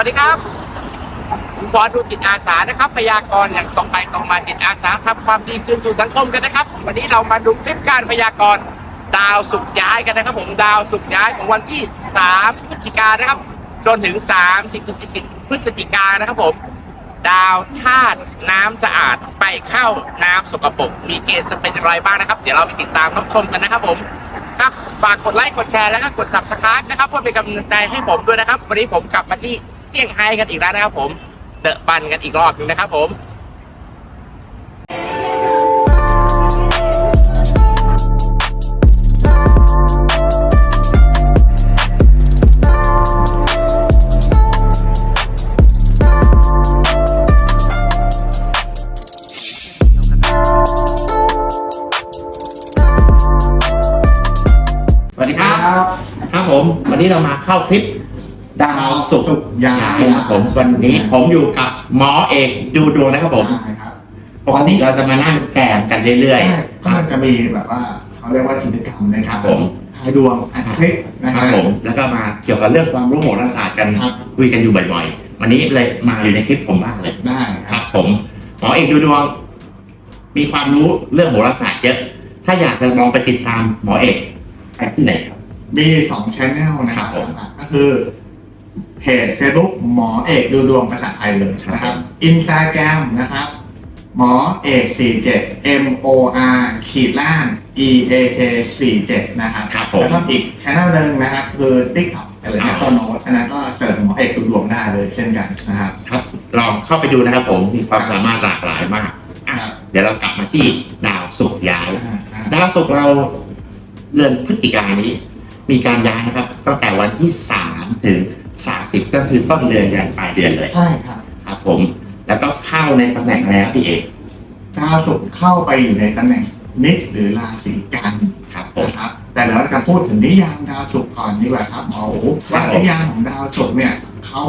วัสดีครับคุณบอดูจิตอาสานะครับพยากรณ์อย่างตรงไปตรงมาจิตอาสาทำความดีคืนสู่สังคมกันนะครับ วันนี้เรามาดูคลิปการพยากรณ์ดาวสุกย้ายกันนะครับ ผมดาวสุกย้ายของวันที่ 3 พฤศจิกายนนะครับ จนถึง 30พฤศจิกายนนะครับผม ดาวธาตุน้ำสะอาดไปเข้าน้ำสกปรกมีเกณฑ์จะเป็นอย่างไรบ้างนะครับ เดี๋ยวเราไปติดตามรับชมกันนะครับผมครับฝากกดไลค์กดแชร์แล้วก็กด subscribe นะครับเพื่อเป็นกำลังใจให้ผมด้วยนะครับ วันนี้ผมกลับมาที่เซี่ยงไฮ้กันอีกแล้วนะครับผมเดอะบันกันอีกรอบหนึงนะครับผม ครับครับผม วันนี้เรามาเข้าคลิปดาวสุกร์สุกร์ย้ายนะครับผมวันนี้ผมอยู่กับหมอเอกดูดวงนะครับผมใช่ครับปกติเราจะมานั่งแจมกันเรื่อยใช่ๆก็จะมีแบบว่าเขาเรียกว่าจิตรกรรมในคครัรับบผมทายดวงอัดคลิปนะคครัรับบผมแล้วก็มาเกี่ยวกับเรื่องความรู้โหราศาสตร์กันครับคุยกันอยู่บ่อยๆ วันนี้เลยมาอยู่ในคลิปผมบ้างเลยได้คครัรับบผมหมอเอกดูดวง มีความรู้เรื่องโหราศาสตร์เยอะ ถ้าอยากจะลองไปติดตามหมอเอกไปที่ไหนครับ มีสองช่องนะครับครับผมก็คือเพจ Facebook หมอเอกดูดวงภาษาไทยเลยนะคครัรับบอินสตาแกรมนะครับ หมอเอก47 M O R ขีดล่าง E A K 47นะครับครับผม แล้วก็อีกช่องหนึ่งนะครับ คือ TikTok อะไรครันะบต้นโน้ตอันนั้นก็เสิร์ชหมอเอกดูดวงได้เลยเช่นกันนะครับ ครับลองเข้าไปดูนะครับผมมีความสามารถหลากหลายมากอะครับ เดี๋ยวเรากลับมาที่ดาวศุกร์ย้าย อ่าอ่าดาวศุกร์เราเดือนพฤศจิกายนนี้ มีการย้ายนะครับตั้งแต่วันที่สามถึงสามสิบก็คือต้นเดือนยันปลายเดือนเลยใช่ครับครับผม แล้วก็เข้าในตำแหน่งแล้วพี่เอกดาวศุกร์เข้าไปอยู่ในตำแหน่งนิดหรือราศีกันครับผมนะครับ แต่เราจะพูดถึงนิยามดาวศุกร์ก่อนดีกว่าครับหมอโอ๋ว่านิยามของดาวศุกร์เนี่ยเขา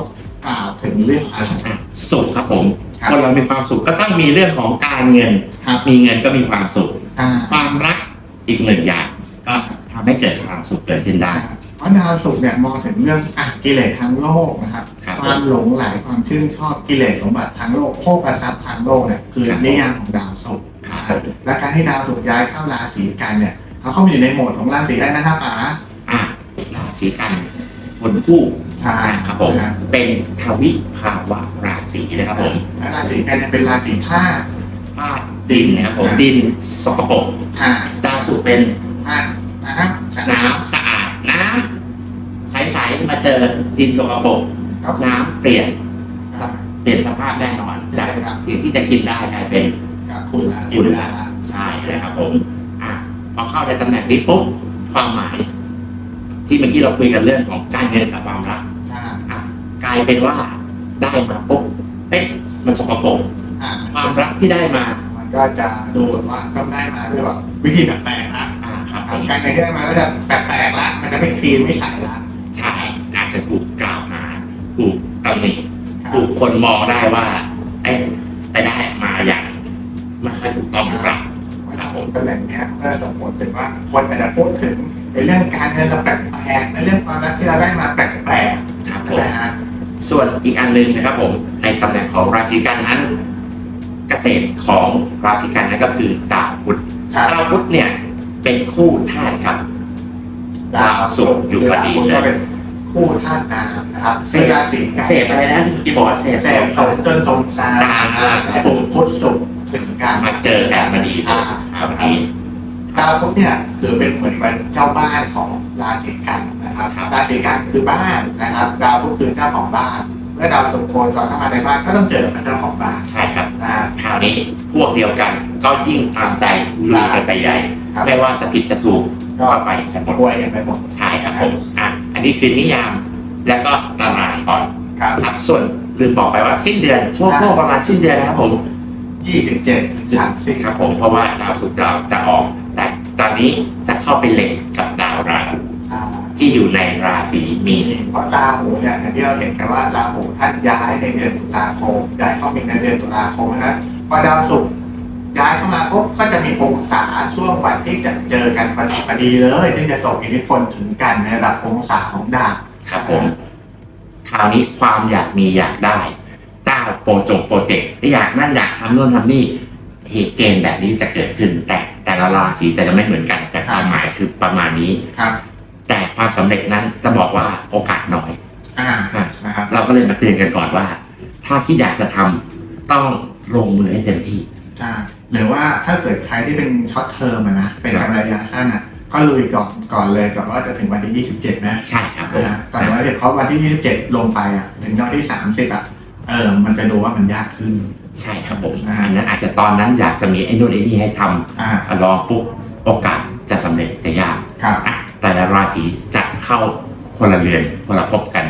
กล่าวถึงเรื่องอะไรอะสุขครับผมครับ คนเรามีความสุขก็ต้องมีเรื่องของการเงิน ครับมีเงินก็มีความสุข อ่า ความรักอีกหนึ่งอย่าง ก็ ทำให้เกิดความสุขเกิดขึ้นได้ เพราะดาวศุกร์เนี่ยมองถึงเรื่องอะกิเลสทางโลกนะครับ ครับ ความหลงไหลความชื่นชอบกิเลสสมบัติทางโลกโภคทรัพย์ทางโลกเนี่ยคือครับนิยามของดาวศุกร์ครับนะครับและการที่ดาวศุกร์ย้ายเข้าราศีกันเนี่ยเขาเข้ามาอยู่ในโหมดของราศีอะไรนะครับป๋าอะราศีกันคนคู่ใช่ครับผมนะ เป็นทวิภาวะราศีนะครับผมและราศีกันเนี่ยเป็นราศีธาตุ ธาตุดินนะครับผมอ่า ดินสกปรกธาตุดาวศุกร์เป็นธาตุ น้ำสะอาดน้ำสะอาดน้ำใสๆมาเจอดินสกปรกครับน้ำเปลี่ยนครับเปลี่ยนสภาพแน่นอนใช่จากครับที่ที่จะกินได้กลายเป็น กับคุณราศีคุณดาใช่นะครับผมอะพอเข้าในตำแหน่งนี้ปุ๊บความหมาย ที่เมื่อกี้เราคุยกันเรื่องของการเงินกับความรักใช่อะกลายเป็นว่าได้มาปุ๊บเอ๊ะมันสกปรกอะความรักที่ได้มา มันก็จะดูแบบว่าต้องได้มาด้วยแบบวิธีแปลกๆ การเงินที่ได้มาก็จะแปลกๆละมันจะไม่คลีนไม่ใสละ ใช่อาจจะถูกกล่าวหาถูกตำหนิครับ ถูกคนมองได้ว่าเอ๊ะไปได้มาอย่างไม่ค่อยถูกต้องหรือเปล่าครับผมตำแหน่งเนี้ยก็ส่งผลถึงว่าคนอาจจะพูดถึงในเรื่องการเงินเราแปลกๆในเรื่องความรักที่เราได้มาแปลกครับๆผมนะฮะส่วนอีกอันหนึ่งนะครับผมในตำแหน่งของราศีกันนั้น เกษตรของราศีกันนั่นก็คือดาวพุธใช่ดาวพุธเนี่ย เป็นคู่ธาตุครับดาวศุกร์อยู่พอดีเลยก็เป็นคู่ธาตุน้ำนะครับเสเป็นพราศีกันเสพอะไรนะที่เมื่อกี้บอกว่าเสพเสพสมจนสมสารอ่าให้ผมพุทธสุขถึงกัน มาเจอกันมาดีครับนี้ดาวพุธเนี่ยถือเป็นเหมือนเป็นเจ้าบ้านของราศีกันนะครับ ครับ ราศีกันคือบ้านนะครับ ดาวพุธคือเจ้าของบ้าน เมื่อดาวศุกร์โคจรเข้ามาในบ้านก็ต้องเจอกับเจ้าของบ้านใช่ครับ นะฮะคราวนี้พวกเดียวกันก็ยิ่งตามใจลุยกันไปใหญ่ ครับ ไม่ว่าจะผิดจะถูกก็ก็ไปกันหมดป่วยกันไปหมด ใช่ครับผมอะอันนี้คือนิยามแล้วก็ตารางก่อนครับ ครับส่วนลืมบอกไปว่าสิ้นเดือนช่วงครับ ช่วงประมาณสิ้นเดือนนะครับผม27ถึง30ครับผมเพราะว่าดาวศุกร์เราจะออกแต่ตอนนี้จะเข้าไปเล็งกับดาวราหูอ่าที่อยู่ในราศีมีน เพราะราหูเนี่ยอย่างที่เราเห็นกันว่าราหูท่านย้ายในเดือนตุลาคมย้ายเข้ามีในเดือนตุลาคมนะพอดาวศุกร์ ย้ายเข้ามาปุ๊บก็จะมีองศาช่วงวันที่จะเจอกันพอดีพอดีเลยที่จะส่งอิทธิพลถึงกันในระดับองศาของดาวครับผมคราวนี้ความอยากมีอยากได้ก้าวโปรจงโปรเจกต์อยากนั่นอยากทำโน่นทำนี่เหตุเกณฑ์แบบนี้จะเกิดขึ้น แต่แต่ละราศีแต่ละไม่เหมือนกัน แต่ความหมายคือประมาณนี้ครับ แต่ความสำเร็จนั้นจะบอกว่าโอกาสน้อยอ่าอะนะครับเราก็เลยมาเตือนกันก่อนว่า ถ้าคิดอยากจะทำต้องลงมือให้เต็มที่ใช่ หรือว่าถ้าเกิดใครที่เป็นช็อตเทอมอะนะเป็นกำไรระยะสั้นอะก็ลุยก่อนก่อนเลยก่อนว่าจะถึงวันที่ 27 นะใช่ครับผมนะฮะก่อนวันที่เพราะวันที่ 27 ลงไปอะถึงวันที่ 30 อะเออมันจะดูว่ามันยากขึ้น ใช่ครับผมอ่าอันนั้นอาจจะตอนนั้นอยากจะมีไอ้นู่นไอ้นี่ให้ทำอ่าลองปุ๊บโอกาสจะสำเร็จจะยากครับอะแต่ละราศีจะเข้าคนละเรือนคนละภพกัน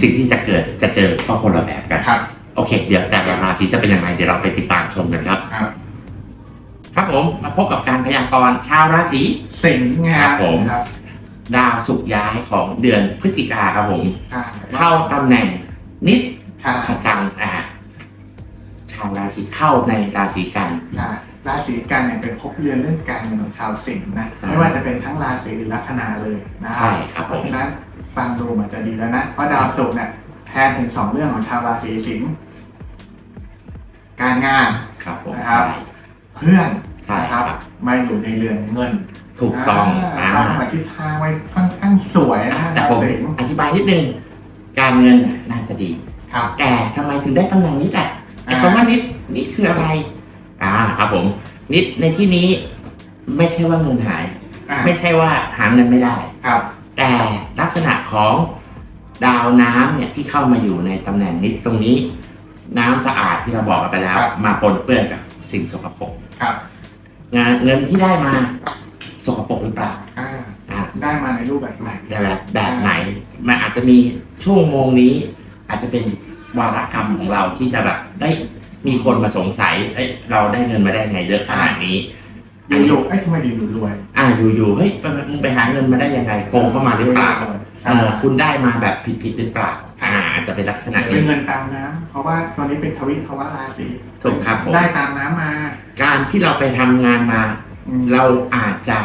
สิ่งที่จะเกิดจะเจอก็คนละแบบกันครับโอเค เดี๋ยวแต่ละราศีจะเป็นยังไงเดี๋ยวเราไปติดตามชมกันครับ ครับครับผมมาพบกับการพยากรณ์ชาวราศีสิงห์ไงครับผมนะครับดาวสุกร์ย้ายของเดือนพฤศจิกาครับผมใช่เข้าตำแหน่งนิดใช่ขจังอ่าชาวราศีเข้าในราศีกันใช่ราศีกันเนี่ยเป็นภพเรือนเรื่องการเงินของชาวสิงห์นะอ่าไม่ว่าจะเป็นทั้งราศีหรือลัคนาเลยนะครัใช่บครับเพผราะมฉะนั้นฟังดูเหมือนจะดีแล้วนะเพราะดาวศุกร์เนี่ยแทนถึงสองเรื่องของชาวราศีสิงห์การงานครับผมนะครับใช่ เพื่อนใช่นะคครัรับบ มาอยู่ในเรือนเงินถูกต้องอ่าอ่าวางทิศทางไว้ค่อนข้างสวยนะแต่ชาวผมสิงห์อธิบายนิดนึง การเงินน่าจะดี ครับ แต่ทำไมถึงได้ตำแหน่งนี้แต่ไอ้อ่า คำว่านิดนี่คืออะไร อ่าครับผม นิดในที่นี้ไม่ใช่ว่าเงินหาย อ่าไม่ใช่ว่าหาเงินไม่ได้ ครับแต่ลักษณะของดาวน้ำเนี่ยที่เข้ามาอยู่ในตำแหน่งนิดตรงนี้ น้ำสะอาดที่เราบอกกันไปแล้ว มาปนเปื้อนกับสิ่งสกปรก ครับงานเงินที่ได้มาสกปรกหรือเปล่าอ่าอ่าได้มาในรูปแบบไหนแบบแบบไหน มันอาจจะมีช่วงโมงนี้ อาจจะเป็นวาระกรรมของเราที่จะแบบได้ยมีคนมาสงสัยเอ้ยเราได้เงินมาได้ไงเยอะขนาดนี้อยู่ๆเอ้ยทำไมอยู่ๆรวยอ่าอยู่ๆเฮ้ยมึงไปหาเงินมาได้ยังไงโกงเข้ามาหรือเปล่าใช่เออคุณได้มาแบบผิดๆหรือเปล่า อ่าอาจจะเป็นลักษณะเป็นนี้ เงินตามน้ำเพราะว่าตอนนี้เป็นทวิภาวะราศีถูกครับผม ได้ตามน้ำมาการที่เราไปทำงานมา อืมเราอาจจะ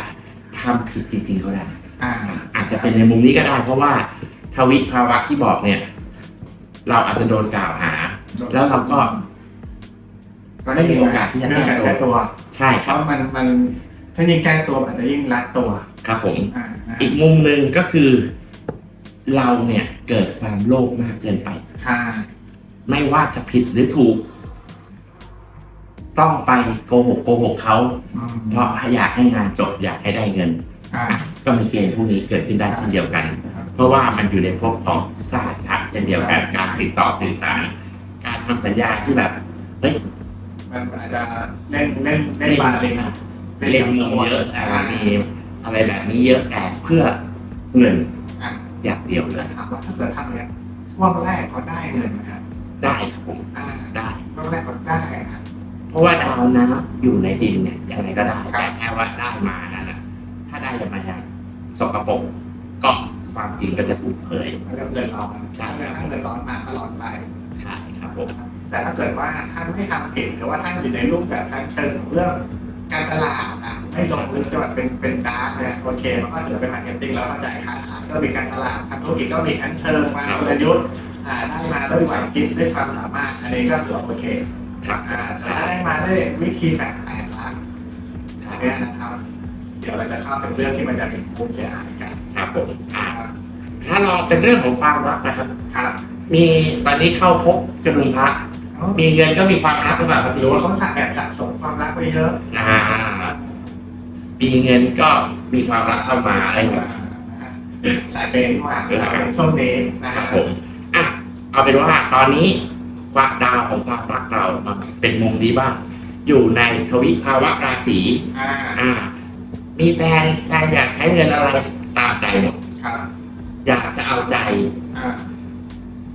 ทำผิดจริงๆก็ได้ อ่า อาจจะเป็นในมุมนี้ก็ได้ เพราะว่าทวิภาวะที่บอกเนี่ย เราอาจจะโดนกล่าวหา แล้วเราก็ก็ได้มีโอกาสที่จะแก้เรื่องการตัวแก้ตัว ใช่เพครับราะมันมันถ้ายิ่งแก้ตัวมันจะยิ่งรัดตัวครับผม อ่านะอีกมุมหนึ่งก็คือ เราเนี่ยเกิดความโลภมากเกินไป ใช่ไม่ว่าจะผิดหรือถูก ต้องไปโกหกโกหกเขาอืมเพราะอยากให้งานจบอยากให้ได้เงินอ่า อะก็มีเกณฑ์พวกนี้เกิดขึ้นได้เช่นเดียวกัน ครับเพราะว่ามันอยู่ในภพของศาสตร์ชัดเช่นเดียวกันการติดต่อสื่อสารการทำสัญญาที่แบบเฮ้ย มันอาจจะเล่นเล่นเล่นบาเลนเล่นมีเยอะอ่ามีอะไรแบบนี้เยอะแต่เพื่อเงิน อ่าอย่างเดียวเลยถามว่าถ้าเกิดทำเนี่ยช่วงแรกก็ได้เงินนะครับได้ครับผมอ่าได้ช่วงแรกก็ได้นะครับเพราะว่าดาวน้ำอยู่ในดินเนี่ยยังไงก็ได้ครับแต่แค่ว่าได้มานั่นแหละถ้าได้มาอย่างสกปรกก็ความจริงก็จะถูกเผยมันก็เงินร้อนใช่ถ้าเกิดถ้าเงินร้อนมาก็ร้อนไปใช่ครับผมแต่ถ้าเกิดว่าท่านไม่ทำผิดหรือว่าท่านอยู่ในรูปแบบชั้นเชิงของเรื่องการตลาดอะไม่ลงลึกจะแบบเป็นเป็นดาร์กเนี่ยโอเคมันก็ถือเป็นมาร์เก็ตติ้งแล้วเข้าใจค้า ขายก็มีการตลาดทำธุรกิจก็มีชั้นเชิงมาครับกลยุทธ์อ่าได้มาด้วยไหวพริบด้วยความสามารถ อันนี้ก็ถือว่าโอเคครับอ่าแต่ถ้าได้มาด้วยวิธีแปลกๆล่ะครัอับนเนี้ยนะครับ เดี๋ยวเราจะเข้าถึงเรื่องที่มันจะเป็นภูมิเสียหายกันครับผมอ่าครับถ้าเราเป็นเรื่องของความรักนะครับครับ มีตอนนี้เข้าพบกระดุมพระเอ้ามีเงินก็มีความรักหรือเปล่าครับหรือว่าเขาสะแอบสะสมความรักไว้เยอะ อ่า มีเงินก็มีความรักเข้ามาอะไรแบบ สายเป็นว่าเป็นช่วงนี้นะคครัรับบผมอะเอาเป็นว่าตอนนี้ความดาวของความรักเรามาเป็นมุมนี้บ้าง อยู่ในทวิภาวะราศีอ่าอ่ามีแฟนแฟนอยากใช้เงินอะไรตามใจหมดครับ อยากจะเอาใจอ่า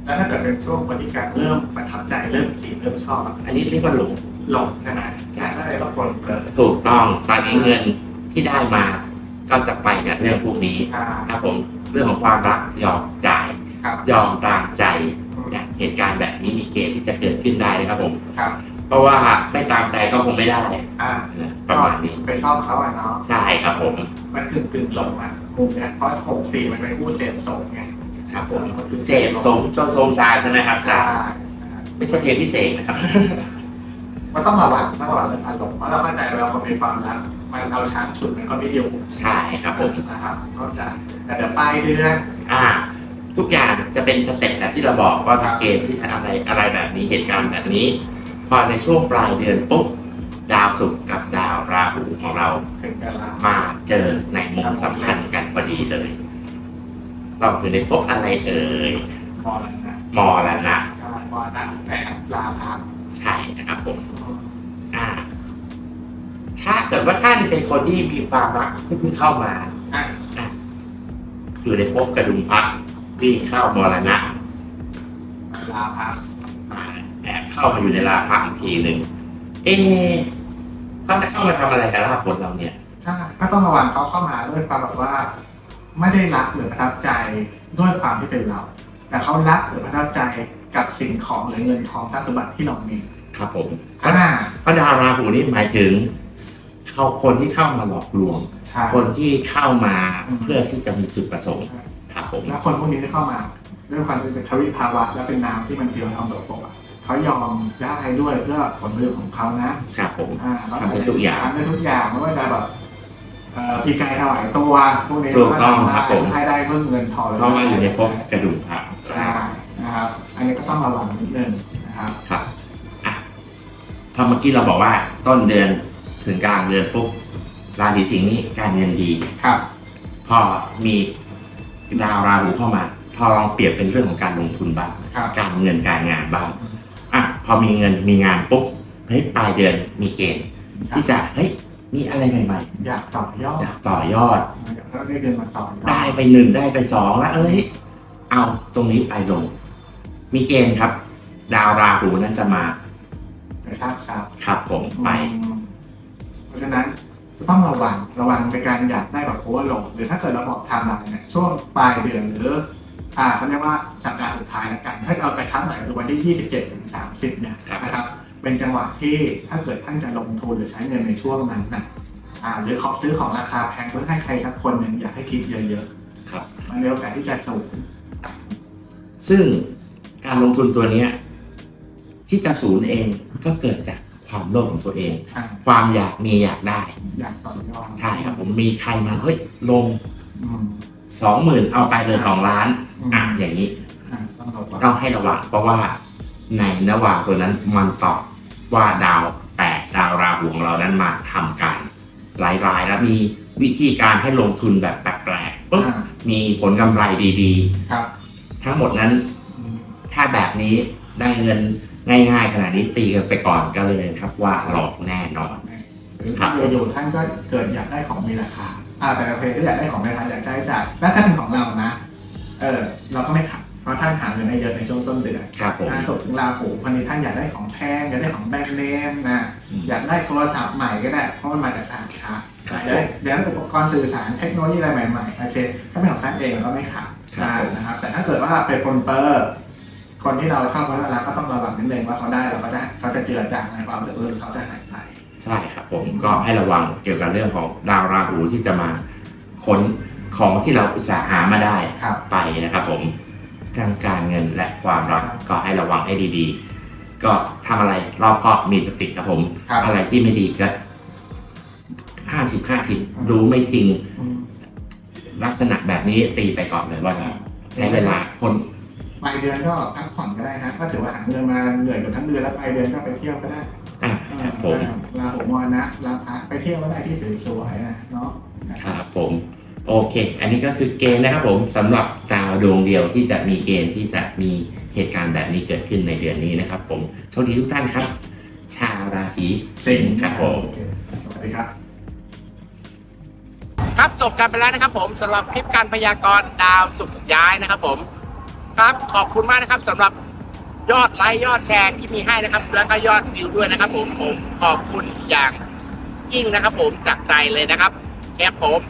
แล้วถ้าเกิดเป็นช่วงคนที่การเริ่มประทับใจเริ่มจีบเริ่มชอบอะอันนี้เรียกว่าหลงหลงใช่ไหมใช่ก็เลยต้องปลนเปลือยถูกต้องตอนนี้เงินที่ได้มา ก็จะไปกับเรื่องพวกนี้อ่า ครับผมเรื่องของความรักยอมจ่าย ครับยอมตามใจเนี่ยเหตุการณ์แบบนี้มีเกณฑ์ที่จะเกิดขึ้นได้นะครับผม ครับเพราะว่าไม่ตามใจก็คงไม่ได้อ่านะประมาณนี้ไปชอบเขาอะเนาะใช่ครับผมมันกึ่งกึ่งๆหลงอะมุมเนี้ยเพราะหกสี่มันเป็นคู่เสพสมไงครับผมเสพสมจนโทรมซายใช่ไหมครับใช่นะครับไม่ใช่เพลงพิเศษนะครับ มันต้องระวังต้องระวังเรื่องอารมณ์เพราะเราเข้าใจเวลาคนมีความรัก มันเอาช้างฉุดมันก็ไม่อยู่ใช่ครับผมนะครับก็จะแต่เดี๋ยวปลายเดือนอ่า ทุกอย่างจะเป็นสเต็ปแบบที่เราบอกว่ามีเกณฑ์ที่จะอะไรอะไรแบบนี้เหตุการณ์แบบนี้ พอในช่วงปลายเดือนปุ๊บดาวศุกร์กับดาวราหูของเราถึงจะรับมาเจอในมุมสัมพันธ์กันพอดีเลยเราถึงได้พบอะไรเอ่ยมอแล้วนะมอแล้วนะใช่มอนะแปดลาพักใช่นะครับผมอ่า ถ้าเกิดว่าท่านเป็นคนที่มีความรักที่เพิ่งเข้ามาอะอยู่ในภพกระดุมพระวิ่งเข้ามรณะลาพักมาแอบเข้ามาอยู่ในราพะอีกทีหนึ่งเอะเขาจะเข้ามาทำอะไรกับลาภผลเราเนี่ยใช่ก็ต้องระวังเขาเข้ามาด้วยความแบบว่า ไม่ได้รักหรือประทับใจด้วยความที่เป็นเรา แต่เขารักหรือประทับใจกับสิ่งของหรือเงินทองทรัพย์สมบัติที่เรามีครับผมอ่า พระดาวราหูนี่หมายถึง เขาคนที่เข้ามาหลอกลวง ใช่ คนที่เข้ามาอืม เพื่อที่จะมีจุดประสงค์ครับผม แล้วคนพวกนี้ที่เข้ามาด้วยความที่เป็นทวิภาวะ และเป็นน้ำที่มันเจือทองโดดปกอะเขายอมได้ด้วยเพื่อผลประโยชน์ของเขานะครับผม อ่าแล้วทำได้ทุกอย่างทำได้ทุกอย่างไม่ว่าจะแบบเอ่อพีกายถวายตัวพวกนี้ถูกต้องก็ทำครับผม ให้ได้เพิ่มเงินทองเพราะว่าอยู่ในภพกระดุมพระใช่นะครับ อันนี้ก็ต้องระวังนิดนึงนะครับ ครับอะพอเมื่อกี้เราบอกว่าต้นเดือน ถึงกลางเดือนปุ๊บราศีสิงห์นี่การเงินดี ครับ พอมีดาวราหูเข้ามา พอลองเปรียบเป็นเรื่องของการลงทุนบ้างครับ การเงินการงานบ้างอะพอมีเงินมีงานปุ๊บเฮ้ยปลายเดือนมีเกณฑ์ที่จะเฮ้ยมีอะไรใหม่อยากต่อยอๆดอยากต่อยอดอยากได้เงินมาต่อยอดได้ไปหนึ่งได้ไปสองแล้วเอ้ย เอาตรงนี้ไปลง มีเกณฑ์ครับ ดาวราหูนั้นจะมา กระชากทรัพย์ ครับผมไป อืมเพราะฉะนั้นต้องระวังระวังในการอยากได้แบบโอเวอร์โหลดหรือถ้าเกิดเราบอกไทม์ไลน์เนี่ยช่วงปลายเดือนหรือ อ่าเขาเรียกว่าสัปดาห์สุดท้ายแล้วกัน ถ้าจะเอากระชับหน่อยคือวันที่ 27ถึง30 เนี่ยครับนะครับ เป็นจังหวะที่ถ้าเกิดท่านจะลงทุนหรือใช้เงินในช่วงนั้นนะอ่าหรือของซื้อของราคาแพงเพื่อให้ใครสักคนหนึ่งอยากให้คิดเยอะครับๆมันมีโอกาสที่จะสูงซึ่งการลงทุนตัวเนี้ยที่จะศูนย์เองก็เกิดจาก ความโลภของตัวเอง ใช่ความอยากมีอยากได้ อยากต่อยอดใช่ครับ ผมมีใครมาเฮ้ยลงอืมสองหมื่นเอาไปเลยสองล้านอืมอะอย่างนี้อ่าต้องระวังต้องให้ระวังเพราะว่าในระหว่างตัวนั้นมันตอบว่าดาวแปดดาวราหูของเรานั้นมาทำการรายๆแล้วมีวิธีการให้ลงทุนแบบแปลกๆปุ๊บอ่ามีผลกำไรดีครับๆ ทั้งหมดนั้น อืมถ้าแบบนี้ได้เงิน ง่ายๆขนาดนี้ตีกันไปก่อนก็เลยครับ ว่าหลอกแน่นอน หรือครับอยู่ๆท่านก็เกิดอยากได้ของมีราคาอ่าแต่โอเคถ้าอยากได้ของมีราคาอยากใช้จ่ายแล้วถ้าเป็นของเรานะ เออเราก็ไม่ขัดเพราะท่านหาเงินได้เยอะในช่วงต้นเดือนครับผมอาสุดถึงลาหูวันนี้ท่านอยากได้ของแพงอยากได้ของแบรนด์เนมนะอืม อยากได้โทรศัพท์ใหม่ก็ได้เพราะมันมาจากสาขาครับเดี๋ยวเดี๋ยวอุปกรณ์สื่อสารเทคโนโลยีอะไรใหม่ๆโอเคถ้าเป็นของท่านเองเราก็ไม่ขัดครับอ่านะครับแต่ถ้าเกิดว่าเป็นคนเปอร์ คนที่เราชอบคนน่ารักก็ต้องระวังนิดนึงว่าเขาได้เราก็จะเขาจะเจือจางในความเหลือเออหรือเขาจะหายไป ใช่ครับผมก็ให้ระวังเกี่ยวกับเรื่องของดาวราหูที่จะมาค้นของที่เราอุตสาห์หามาได้ครับ ไปนะครับผมทางการเงินและความรักครับก็ให้ระวังให้ดีๆ ก็ทำอะไรรอบคอบมีสติครับผม ครับ อะไรที่ไม่ดีก็ห้าสิบห้าสิบรู้ไม่จริงอืมลักษณะแบบนี้ตีไปก่อนเลยว่า ใช้เวลาคน ปลายเดือนก็พักผ่อนก็ได้นะก็ถือว่าหาเงินมาเหนื่อยกับทั้งเดือนแล้วปลายเดือนก็ไปเที่ยวก็ได้อะครับผมลาหูมอนะลาพักไปเที่ยวก็ได้ที่สวยๆนะเนาะนะคครับรับผมโอเค อันนี้ก็คือเกณฑ์นะครับผมสำหรับดาวดวงเดียวที่จะมีเกณฑ์ที่จะมีเหตุการณ์แบบนี้เกิดขึ้นในเดือนนี้นะครับ ผมโชคดีทุกท่านครับ ชาวราศีสิงห์ครับผมโอเคสวัสดีครับครับจบกันไปแล้วนะครับผมสำหรับคลิปการพยากรณ์ดาวสุกร์ย้ายนะครับผม ครับ ขอบคุณมากนะครับสำหรับยอดไลค์ยอดแชร์ที่มีให้นะครับ แล้วก็ยอดวิวด้วยนะครับผมผมขอบคุณอย่างยิ่งนะครับ ผมจากใจเลยนะครับแคปผม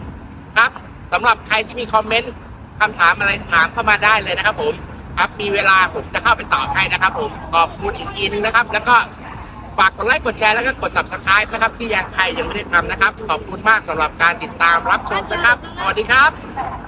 ครับสำหรับใครที่มีคอมเมนต์คำถามอะไรถามเข้ามาได้เลยนะครับ ผมครับมีเวลาผมจะเข้าไปตอบให้นะครับ ผมขอบคุณอีกทีนึงนะครับ แล้วก็ฝากกดไลค์กดแชร์แล้วก็กด subscribe นะครับ ที่ยังใครยังไม่ได้ทำนะครับ ขอบคุณมากสำหรับการติดตามรับชมนะครับ สวัสดีครับ